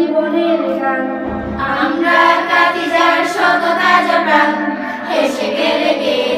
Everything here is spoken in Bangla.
জীবনের গান। আমরা কাটি যার শত তাজা প্রাণ হেসে গেলে গেয়ে